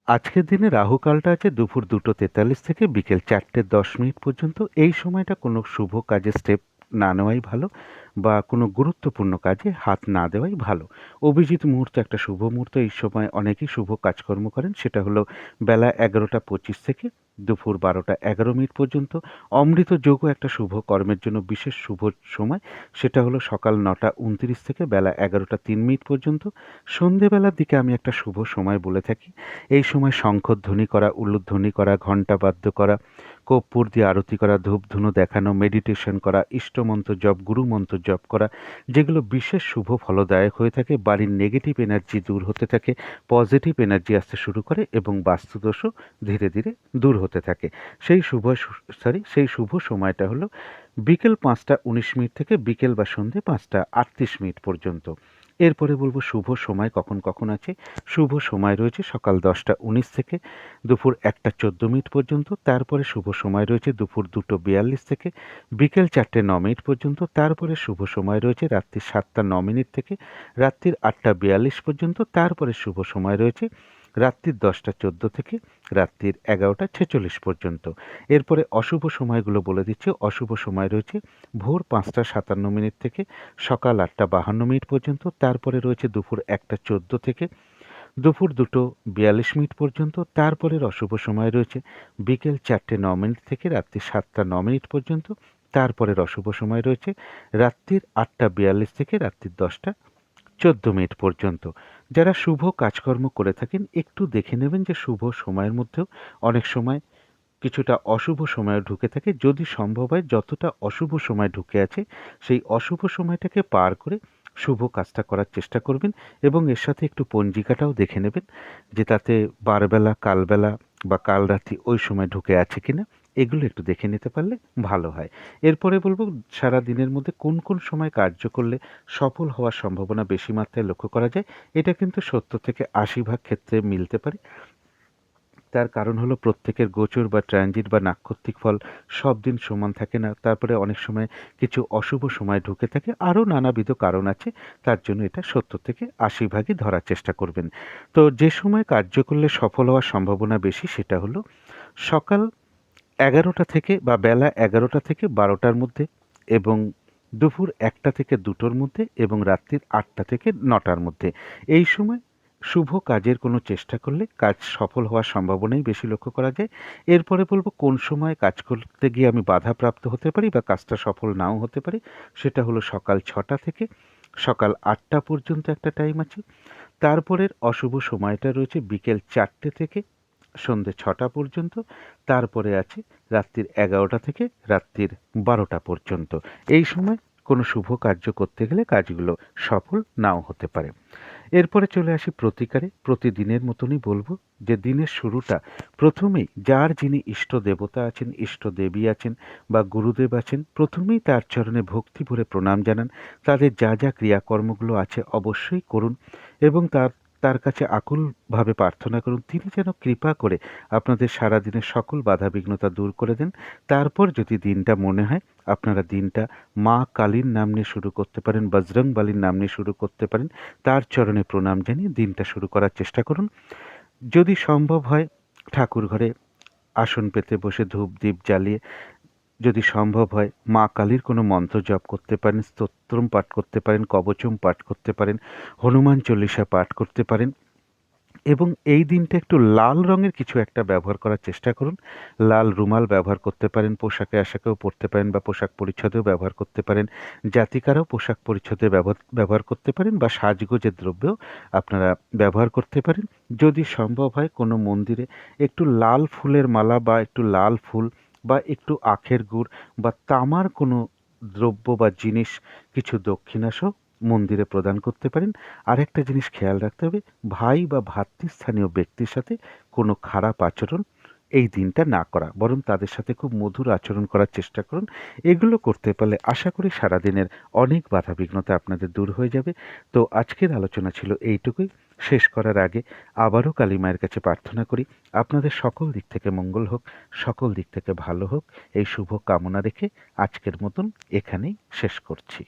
আজকের দিনে রাহুকালটা আছে দুপুর দুটো তেতাল্লিশ থেকে বিকেল চারটে দশ মিনিট পর্যন্ত। এই সময়টা কোনো শুভ কাজে স্টেপ না নেওয়াই ভালো বা কোনো গুরুত্বপূর্ণ কাজে হাত না দেওয়াই ভালো। অভিজিৎ মুহূর্ত একটা শুভ মুহূর্ত। এই সময় অনেকেই শুভ কাজকর্ম করেন। সেটা হলো বেলা এগারোটা পঁচিশ থেকে দুপুর বারোটা এগারো মিনিট পর্যন্ত। অমৃত যোগও একটা শুভ কর্মের জন্য বিশেষ শুভ সময়। সেটা হলো সকাল নটা উনত্রিশ থেকে বেলা এগারোটা তিন মিনিট পর্যন্ত। সন্ধেবেলার দিকে আমি একটা শুভ সময় বলে থাকি। এই সময় শঙ্খধ্বনি করা, উল্লুধ্বনি করা, ঘণ্টা বাদ্য করা কর্পূর দিয়ে আরতি করা ধূপ ধুনো দেখানো মেডিটেশন করা ইষ্টমন্ত্র জপ গুরুমন্ত্র জপ করা, যেগুলো বিশেষ শুভ ফলদায়ক হয়ে থাকে, বাড়ির নেগেটিভ এনার্জি দূর হতে থাকে পজিটিভ এনার্জি আসতে শুরু করে এবং বাস্তুদোষও ধীরে ধীরে দূর হতে থাকে। সেই শুভ সরি সেই শুভ সময়টা হলো বিকেল পাঁচটা উনিশ মিনিট থেকে বিকেল বা সন্ধে পাঁচটা আটত্রিশ মিনিট পর্যন্ত। এরপরে বলব শুভ সময়, কখন কখন আছে? শুভ সময় রয়েছে সকাল দশটা উনিশ থেকে দুপুর একটা চোদ্দ মিনিট পর্যন্ত, তারপরে শুভ সময় রয়েছে দুপুর দুটো বিয়াল্লিশ থেকে, বিকেল চারটে ন মিনিট পর্যন্ত, তারপরে শুভ সময় রয়েছে রাত্রি সাতটা ন মিনিট থেকে, রাত্রির আটটা বিয়াল্লিশ পর্যন্ত, তারপরে শুভ সময় রয়েছে রাত্রির দশটা চোদ্দ থেকে রাত্রির এগারোটা ছেচল্লিশ পর্যন্ত। এরপরে অশুভ সময়গুলো বলে দিচ্ছে। অশুভ সময় রয়েছে ভোর পাঁচটা সাতান্ন মিনিট থেকে সকাল আটটা বাহান্ন মিনিট পর্যন্ত। তারপরে রয়েছে দুপুর একটা চোদ্দ থেকে দুপুর দুটো বিয়াল্লিশ মিনিট পর্যন্ত। তারপরের অশুভ সময় রয়েছে বিকেল চারটে ন মিনিট থেকে রাত্রি সাতটা ন মিনিট পর্যন্ত। তারপরের অশুভ সময় রয়েছে রাত্রির আটটা বিয়াল্লিশ থেকে রাত্রির দশটা চোদ্দ মিনিট পর্যন্ত। যারা শুভ কাজকর্ম করে থাকেন, একটু দেখে নেবেন যে শুভ সময়ের মধ্যেও অনেক সময় কিছুটা অশুভ সময় ঢুকে থাকে। যদি সম্ভব হয়, যতটা অশুভ সময় ঢুকে আছে, সেই অশুভ সময়টাকে পার করে শুভ কাজটা করার চেষ্টা করবেন এবং এর সাথে একটু পঞ্জিকাটাও দেখে নেবেন যে তাতে বারবেলা, কালবেলা বা কাল রাত্রি ওই সময় ঢুকে আছে কিনা। এগুলো একটু দেখে নিতে পারলে ভালো হয়। এরপরে বলব, সারা দিনের মধ্যে কোন কোন সময় কার্য করলে সফল হওয়ার সম্ভাবনা বেশি মাত্রায় লক্ষ্য করা যায়, এটা কিন্তু সত্তর থেকে আশি ভাগ ক্ষেত্রে মিলতে পারে। তার কারণ হলো প্রত্যেকের গোচর বা ট্রানজিট বা নাক্ষত্রিক ফল সব দিন সমান থাকে না। তারপরে অনেক সময় কিছু অশুভ সময় ঢুকে থাকে। আরও নানাবিধ কারণ আছে, তার জন্য এটা সত্তর থেকে আশি ভাগই ধরার চেষ্টা করবেন। তো যে সময় কার্য করলে সফল হওয়ার সম্ভাবনা বেশি, সেটা হলো সকাল এগারোটা থেকে বা বেলা এগারোটা থেকে বারোটার মধ্যে এবং দুপুর একটা থেকে দুটোর মধ্যে এবং রাত্রির আটটা থেকে নটার মধ্যে। এই সময় শুভ কাজের কোনো চেষ্টা করলে কাজ সফল হওয়ার সম্ভাবনাই বেশি লক্ষ্য করা যায়। এরপরে বলব কোন সময় কাজ করতে গিয়ে আমি বাধাপ্রাপ্ত হতে পারি বা কাজটা সফল নাও হতে পারি, সেটা হলো সকাল ছটা থেকে সকাল আটটা পর্যন্ত একটা টাইম আছে। তারপরের অশুভ সময়টা রয়েছে বিকেল চারটে থেকে সন্ধে ছটা পর্যন্ত, তারপরে আছে রাত্রির এগারোটা থেকে রাত্রির বারোটা পর্যন্ত। এই সময় কোনো শুভ কার্য করতে গেলে কাজগুলো সফল নাও হতে পারে। এরপরে চলে আসি প্রতিকারে। প্রতিদিনের মতনই বলব যে দিনের শুরুটা প্রথমেই যার যিনি ইষ্ট দেবতা আছেন, ইষ্ট দেবী আছেন বা গুরুদেব আছেন, প্রথমেই তার চরণে ভক্তি ভরে প্রণাম জানান। তাদের যা যা ক্রিয়াকর্মগুলো আছে অবশ্যই করুন এবং তার তার কাছে আকুলভাবে প্রার্থনা করুন। তিনি যেন কৃপা করে আপনাদের সারাদিনের সকল বাধা বিঘ্নতা দূর করে দেন। তারপর যদি দিনটা মনে হয়, আপনারা দিনটা মা কালীর নাম নিয়ে শুরু করতে পারেন, বজরং বালির নাম নিয়ে শুরু করতে পারেন। তার চরণে প্রণাম জানিয়ে দিনটা শুরু করার চেষ্টা করুন। যদি সম্ভব হয় ঠাকুর ঘরে আসন পেতে বসে ধূপ দ্বীপ জ্বালিয়ে যদি সম্ভব হয়, মা কালীর কোনো মন্ত্র জপ করতে পারেন, স্তোত্রম পাঠ করতে পারেন, কবচম পাঠ করতে পারেন, হনুমান চল্লিশা পাঠ করতে পারেন এবং এই দিনটা একটু লাল রঙের কিছু একটা ব্যবহার করার চেষ্টা করুন। লাল রুমাল ব্যবহার করতে পারেন, পোশাকে আশাকেও পরতে পারেন বা পোশাক পরিচ্ছদেও ব্যবহার করতে পারেন, জাতিকারাও পোশাক পরিচ্ছদে ব্যবহার করতে পারেন বা সাজগোজের দ্রব্যও আপনারা ব্যবহার করতে পারেন। যদি সম্ভব হয়, কোনো মন্দিরে একটু লাল ফুলের মালা বা একটু লাল ফুল বা একটু আখের গুড় বা তামার কোনো দ্রব্য বা জিনিস, কিছু দক্ষিণাসহ মন্দিরে প্রদান করতে পারেন। আর একটা জিনিস খেয়াল রাখতে হবে, ভাই বা ভাতৃস্থানীয় ব্যক্তির সাথে কোনো খারাপ আচরণ এই দিনটা না করা, বরং তাদের সাথে খুব মধুর আচরণ করার চেষ্টা করুন। এগুলো করতে পারলে আশা করি সারাদিনের অনেক বাধা বিঘ্নতা আপনাদের দূর হয়ে যাবে। তো আজকের আলোচনা ছিল এইটুকুই। শেষ করার আগে আবারও কালী মায়ের কাছে প্রার্থনা করি, আপনাদের সকল দিক থেকে মঙ্গল হোক, সকল দিক থেকে ভালো হোক, এই শুভ কামনা রেখে আজকের মতন এখানেই শেষ করছি।